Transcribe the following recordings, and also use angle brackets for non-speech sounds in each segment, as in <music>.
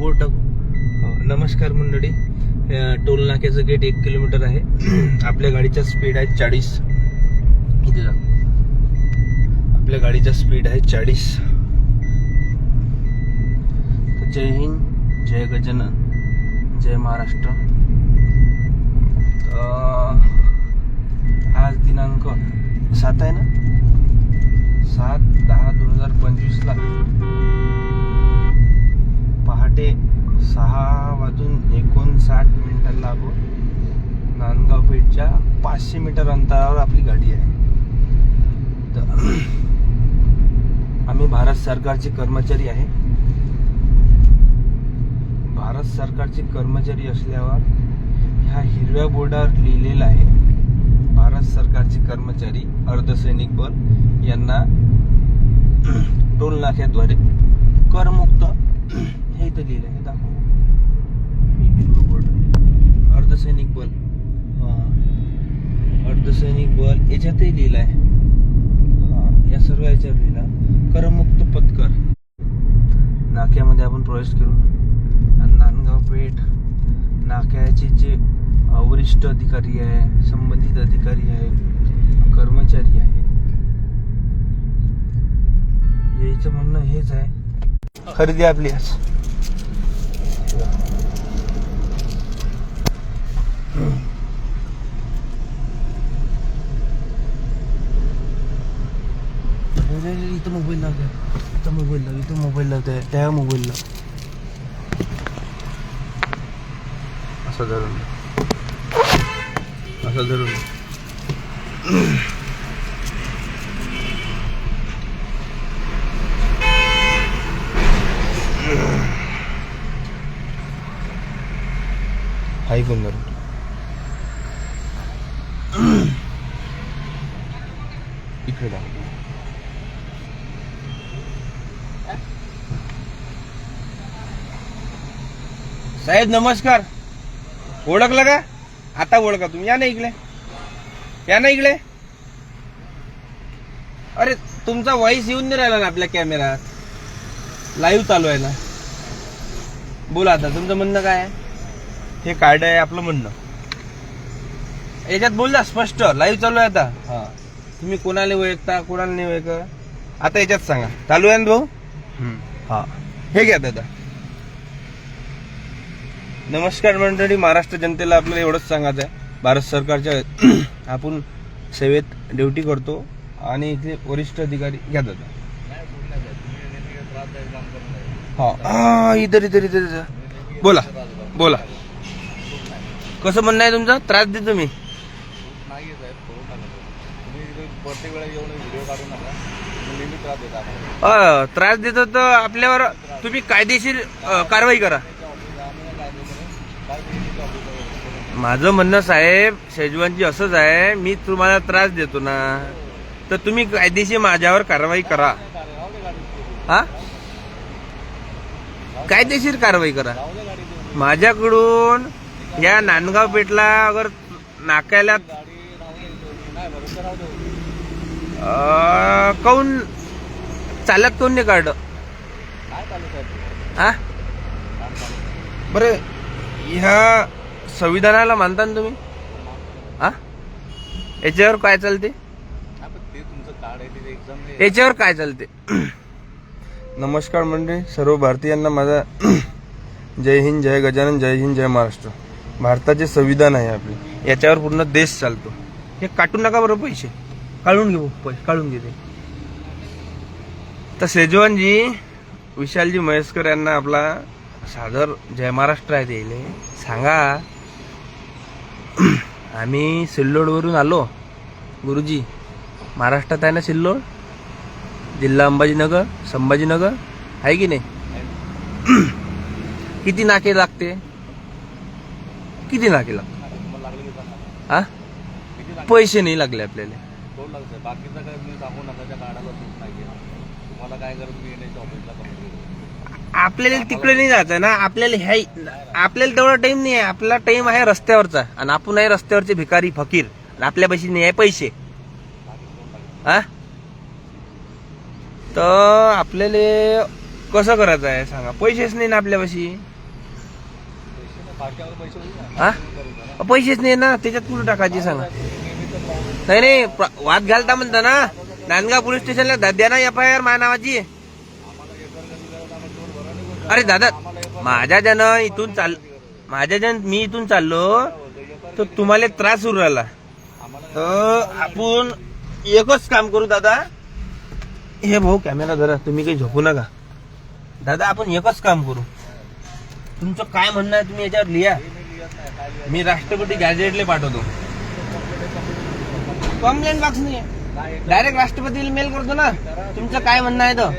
Board टाकू. हो, नमस्कार मंडळी. टोल नाक्याचं गेट एक किलोमीटर आहे. <clears throat> आपल्या गाडीचा स्पीड आहे चाळीस. इथे जा. आपल्या गाडीचा स्पीड आहे चाळीस. जय हिंद जय गजानन जय महाराष्ट्र. आज दिनांक सात आहे ना? सात दहा दोन हजार पंचवीसला. पहाटे सहा वाजून एकोणसाठ मिनिटांना लागून नांदगाव पेठच्या पाचशे मीटर अंतरावर आपली गाडी आहे. तर आम्ही भारत सरकारचे कर्मचारी आहे. भारत सरकारचे कर्मचारी असल्यावर ह्या हिरव्या बोर्डावर लिहिलेलं आहे भारत सरकारचे कर्मचारी अर्धसैनिक बल यांना टोल नाक्याद्वारे करमुक्त हे इथं लिहिलं आहे दाखव. हे आहे. अर्धसैनिक बल. हा. अर्धसैनिक बल याच्यातही लिहिलं आहे हा, या सर्व याच्यावर लिहिलं. करमुक्त पत्कर. नाक्यामध्ये आपण प्रवेश करू. आणि नांदगाव पेठ. नाक्याचे जे वरिष्ठ अधिकारी आहे संबंधित अधिकारी आहे कर्मचारी आहे. याचं म्हणणं हेच आहे. खरेदी आपली आज. इथं मोबाईल लावतोय इथं मोबाईल लाव इथं मोबाईल लावतोय त्या मोबाईल लाव असं धरून असं धरून ऐकून धरून इकडे साहेब नमस्कार. ओळखलं का? आता ओळखा तुम्ही. या ना इकडे. या ना इकडे. अरे तुमचा व्हॉइस येऊन नाही राहिला ना आपल्या कॅमेरात लाईव्ह चालू आहे ना. बोला आता तुमचं म्हणणं काय आहे? हे कार्ड आहे आपलं म्हणणं. याच्यात बोल ना स्पष्ट. लाईव्ह चालू आहे आता. हा. तुम्ही कोणाला ओळखता कोणाला नाही ओळख आता याच्यात सांगा. चालू आहे ना भाऊ? हा. हे घ्या दादा. नमस्कार मंडळी महाराष्ट्र जनतेला आपल्याला एवढंच सांगायचं आहे. भारत सरकारच्या <clears throat> आपण सेवेत ड्युटी करतो आणि इथे वरिष्ठ अधिकारी घ्या दादा. हा. इधर इधर इधर. बोला. बोला. कसं म्हणणं आहे तुमचं? त्रास देतो मी नाही साहेब करून टाका तुम्ही प्रत्येक वेळेला येऊन व्हिडिओ काढू नका. तुम्ही नेहमी त्रास देता आम्हाला. अ, त्रास देतो तर आपल्यावर. तुम्ही कायदेशीर अ, कारवाई करा. माझं म्हणणं साहेब शेजवानजी असंच आहे मी तुम्हाला त्रास देतो ना. तर तुम्ही कायदेशीर माझ्यावर कारवाई करा. हा? कायदेशीर कारवाई करा. माझ्याकडून या नांदगाव पेठला अगर नाक्याला काऊन चालत कोण नाही काढ हा? बरं ह्या संविधानाला मानता ना तुम्ही? हा? याच्यावर काय चालते? याच्यावर काय चालते? नमस्कार मंडळी सर्व भारतीयांना माझा <clears throat> जय हिंद जय गजानन जय हिंद जय महाराष्ट्र. भारताचे संविधान आहे आपले. याच्यावर पूर्ण देश चालतो. हे काटून नका बरं पैसे. काढून घेऊ पैसे काढून घेते. तर सेजवानजी विशालजी महेशकर यांना आपला सादर जय महाराष्ट्र आहे त्याले सांगा आम्ही सिल्लोडवरून आलो. गुरुजी महाराष्ट्रात आहे ना सिल्लोड? जिल्हा अंबाजीनगर संभाजीनगर आहे की नाही? किती नाके लागते? किती लागले? हा? पैसे नाही लागले आपल्याला. दोन लागते बाकीचं काय तुम्ही सांगू नका त्या कार्डाला सूट नाही तुम्हाला काय करत मी येण्याच्या ऑफिसला कंप्लेंट आपल्याला तिकडे नाही जायचं ना आपल्याला ह्या आपल्याला तेवढा टाइम नाही आहे. आपला टाइम आहे रस्त्यावरचा. आणि आपण आहे रस्त्यावरचे भिकारी फकीर. आणि आपल्यापाशी नाही आहे पैसे. हा? तर आपल्याला कसं करायचं आहे? सांगा. पैसेच नाही ना आपल्यापाशी फाटक्यावर पैसे होईल ना हा? पैसेच नाही ना त्याच्यात कुठं टाकायची सांगा? नाही नाही वाद घालता म्हणता ना. नांदगाव पोलीस स्टेशनला द- द्या ना एफ आय आर माझ्या नावाची. अरे दादा माझ्या जन इथून चाल माझ्या जन मी इथून चाललो तर तुम्हाला त्रास होऊ राहिला. तर आपण एकच काम करू दादा. हे भाऊ कॅमेरा धरा तुम्ही काही झोपू नका. दादा आपण एकच काम करू. तुमचं काय म्हणणं आहे तुम्ही याच्यावर लिहा. मी राष्ट्रपती गॅजेटले पाठवतो. कंप्लेंट बॉक्स नाही डायरेक्ट राष्ट्रपतीला मेल करतो ना. तुमचं काय म्हणणं आहे तर.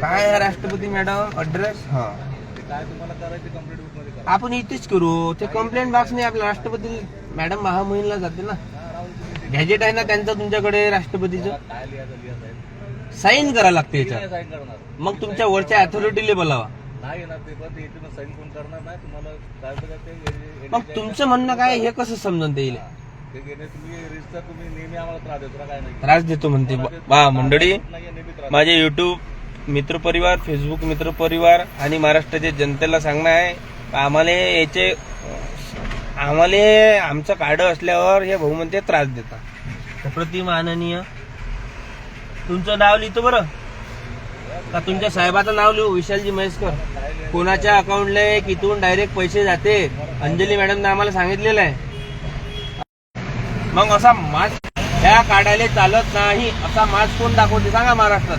काय आहे राष्ट्रपती मॅडम? ऍड्रेस हा. आपण इथेच करू. ते कंप्लेंट बॉक्स नाही आपल्या राष्ट्रपती मॅडम महामहिनला जाते ना. गॅजेट आहे ना त्यांचं तुमच्याकडे राष्ट्रपतीचं? साईन करावं लागते याच्यात मग तुमच्या वरच्या अथॉरिटीला बोलावा नाही येणार पेपर ते येते साईन कोण करणार नाही तुम्हाला काय होतं का ते हे- मग तुमचं म्हणणं काय हे कसं समजून ते येईल ते घेणे तुम्ही रिस्टर तुम्ही नेहमी आम्हाला त्रास देतो ना काय नाही. त्रास देतो म्हणते. वा मंडळी नाही नेहमी त्रास माझे युट्यूब मित्रपरिवार फेसबुक मित्रपरिवार आणि महाराष्ट्राच्या जनतेला सांगणं आहे का आम्हाला याचे आम्हाला आमचं कार्ड असल्यावर हे भाऊ म्हणते त्रास देतात. प्रति माननीय. तुमचं नाव लिहितो बरं. का तुमच्या साहेबाचं नाव लिहू? विशालजी महेशकर कोणाच्या अकाउंटला इथून डायरेक्ट पैसे जाते? अंजली मॅडमने आम्हाला सांगितलेलं आहे. मग असा मास्क ह्या काढायला चालत नाही. असा मास्क कोण दाखवते? सांगा महाराष्ट्रात.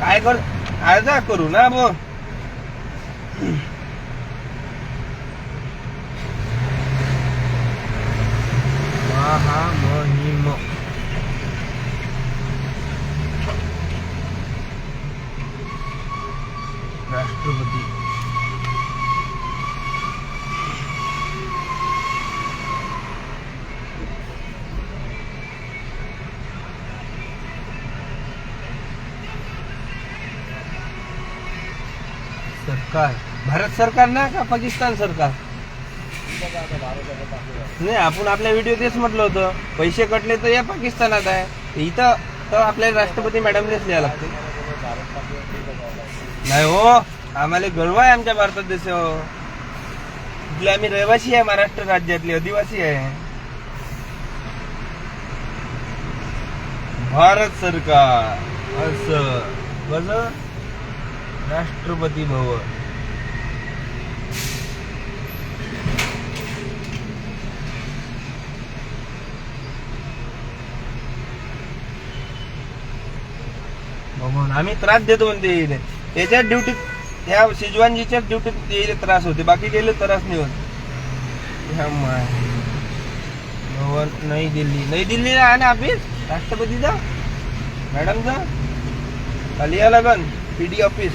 काय कर अर्ज करू ना बो <clears throat> मोहीम राष्ट्रपती. सरकार. भारत सरकार ना का? पाकिस्तान सरकार? नाही आपण आपल्या व्हिडिओ तेच म्हटलं होतं. पैसे कटले तर या पाकिस्तानात आहे. इथं तर आपल्याला राष्ट्रपती मॅडमनेच लिहायला लागते नाही हो आम्हाला गर्व आहे आमच्या भारतात देशावर हो. इथले आम्ही रहिवासी आहे महाराष्ट्र राज्यातले आदिवासी आहे. भारत सरकार असं. कसं राष्ट्रपती भवन. भवन आम्ही त्रास देतो म्हणते त्याच्या ड्युटीत ह्या त्या शिजवानजीच्याच ड्युटीत येईल त्रास होते. बाकी गेले त्रास नाही होत. ह्या माय. भवन नई दिल्ली. नई दिल्लीला आहे ना ऑफिस राष्ट्रपतीचा मॅडमचा खाली या लागन. पीडी ऑफिस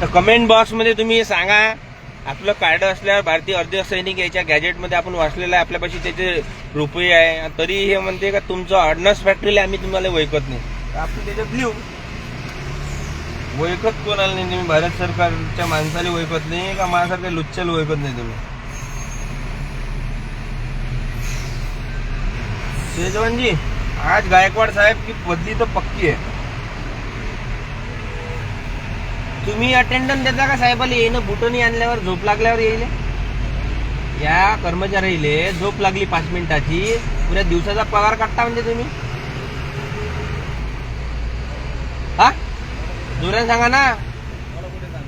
तर कमेंट बॉक्समध्ये तुम्ही सांगा. आपलं कार्ड असल्यावर भारतीय अर्ध सैनिक याच्या गॅजेटमध्ये आपण वाचलेलं आहे. आपल्यापाशी त्याचे रुपये आहे. तरी हे म्हणते का तुमचं अडनस फॅक्टरीला आम्ही तुम्हाला वैकत नाही. आपण त्याच्यात लिहू. वैकत कोणाला नाही तुम्ही भारत सरकारच्या माणसाला वैकत नाही का माझ्यासारख्या लुच्च्याला वैकत नाही तुम्ही. शेजवानजी आज गायकवाड साहेब की बदली तर पक्की आहे. तुम्ही अटेंडन्स देता का साहेबाला येईन बुटणी आणल्यावर झोप लागल्यावर येईल? या कर्मचाऱ्याले झोप लागली पाच मिनिटाची. पुऱ्या दिवसाचा पगार काढता म्हणजे तुम्ही? हा? जोऱ्यानं सांगा ना.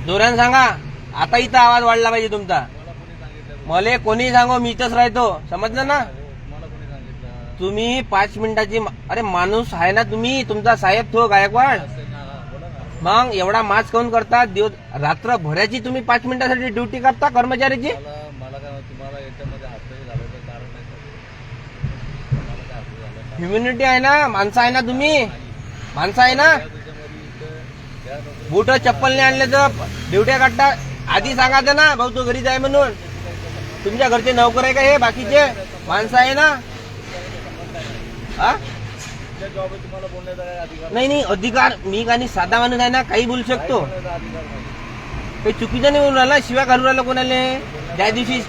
जोऱ्यानं सांगा. आता इथं आवाज वाढला पाहिजे तुमचा. मले कोणी सांगो मी इथंच राहतो. समजलं ना? तुम्ही पाच मिनिटाची अरे माणूस आहे ना तुम्ही. तुमचा साहेब तो गायकवाड. मग एवढा मास्क काऊन करता? दिवस रात्र भराची तुम्ही पाच मिनिटासाठी ड्युटी करता कर्मचाऱ्याची मला मला काय तुम्हाला याच्यामध्ये हातही घालायचं कारण नाही सर मला काय हात घालायचं ह्युमिनिटी आहे ना? माणसं आहे ना तुम्ही? माणसं आहे ना? त्याच्यामध्ये इथं बूट चप्पल नाही आणले तर ड्युट्या काढता? आधी सांगायचं ना भाऊ तू घरी जाय म्हणून. तुमच्या घरचे नोकर आहे का हे बाकीचे? माणसं आहे ना? हा? त्या जॉब तुम्हाला बोलण्याचा काय अधिकार नाही. नाही अधिकार मी आणि साधा माणूस आहे ना काही बोलू शकतो. बोलण्याचा अधिकार नाही. काही चुकीचं नाही बोलू राहिला शिवा घालू राहिला कोणाला? ज्या दिवशी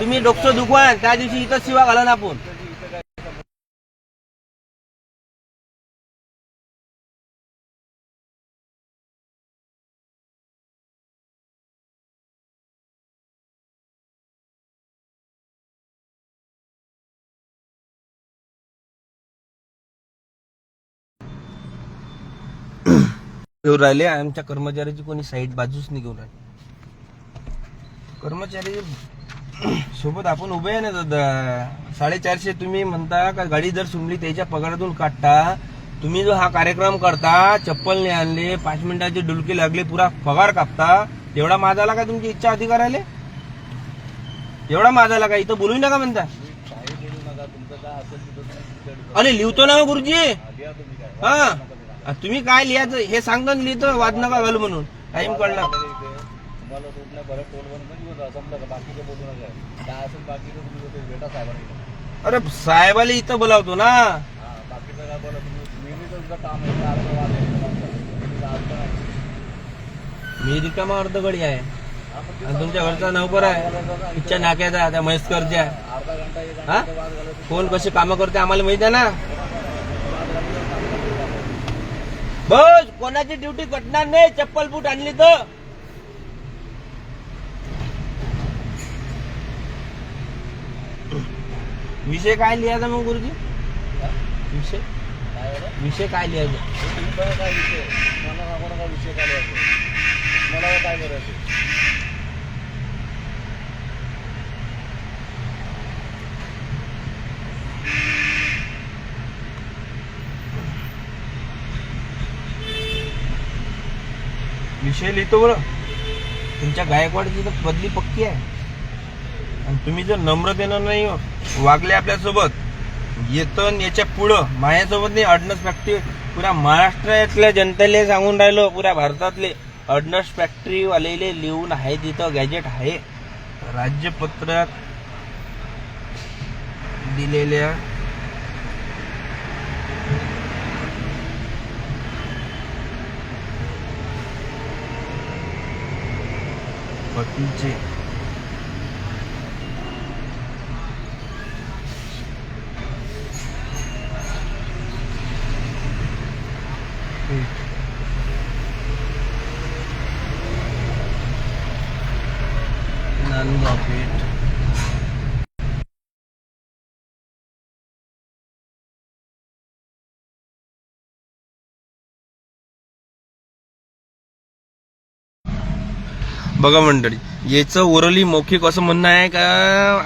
तुम्ही डोकं दुखवा त्या दिवशी इथं शिवा घाला ना आपण. घेऊन राहिले. आमच्या कर्मचाऱ्याची कोणी साईड बाजूच नाही घेऊन राहिले. कर्मचारी <clears throat> सोबत आपण उभे आहे ना दादा साडेचारशे तुम्ही म्हणता का गाडी जर सुमली त्याच्या पगारातून काढता. तुम्ही जो हा कार्यक्रम करता चप्पल नाही आणले पाच मिनिटाचे डुलके लागले पुरा पगार कापता. एवढा माझाला का तुमची इच्छा अधिकार आले एवढा माझाला का? इथं बोलू नका म्हणता. अरे लिहतो ना हो गुरुजी. हा. तुम्ही काय लिहायचं हे सांगता लिहितं वाद नका घालू म्हणून. टाइम कळला. तुम्हाला रोड नाही बरं टोल बंद घेऊन जा समजा का बाकीचं बोलू नका. काय असेल बाकीचं तुम्ही ते भेटा साहेबांना. अरे साहेबाला इथं बोलावतो ना. हा बाकीचं काय बोला तुम्ही? नेहमीच तुमचं काम आहे काय अर्ध वाद आहे मी रिकामा अर्धगडी आहे. आणि तुमच्या घरचा नौकर आहे. इच्छा नाक्याचा त्या म्हैसकरच्या हा? कोण कसे कामं करते आम्हाला माहिती आहे ना? बस कोणाची ड्युटी कटणार नाही चप्पल बूट आणली तर. विषय काय लिहायचा मग गुरुजी? विषय? बरं? विषय काय लिहायचा? काय विषय? मला विषय काय लिहायचं? मला काय करायचं? विषय लिहितो बरं. तुमच्या गायकवाडची तर बदली पक्की आहे. आणि तुम्ही जर नम्र देणार नाही वागले आपल्यासोबत येतं याच्या पुढं माझ्यासोबत नाही अडनस फॅक्टरी पुऱ्या महाराष्ट्रातल्या जनतेले सांगून राहिलो पुऱ्या भारतातले अडनस फॅक्टरीवालेले लिहून आहे तिथं गॅजेट आहे. राज्यपत्रात दिलेल्या अटीचे नांदगाव पेठ बघा मंडळी याचं ओरली मौखिक असं म्हणणं आहे का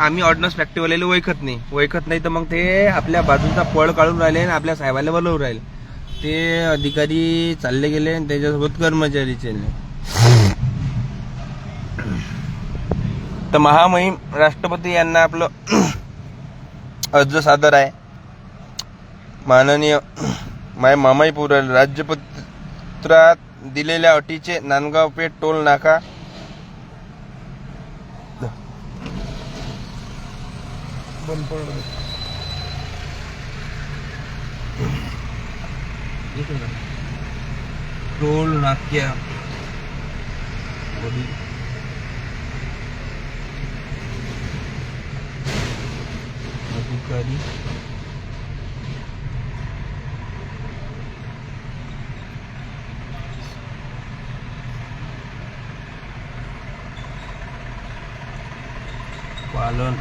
आम्ही ऑर्डनन्स फॅक्टरीवाल्याला ओळखत नाही. ओळखत नाही तर मग ते आपल्या बाजूचा पळ काढून राहिले आणि आपल्या साहेबाला बोलवून राहिले. ते अधिकारी चालले गेले आणि त्याच्यासोबत कर्मचारी चालले तर महामहिम राष्ट्रपती यांना आपलं <clears throat> अर्ज सादर आहे. माननीय माय मामाई पुरल राज्यपत्रात दिलेल्या अटीचे नांदगाव पेठ टोल नाका. बंद पडलं. टोल नाक्या वरील अधिकारी पालन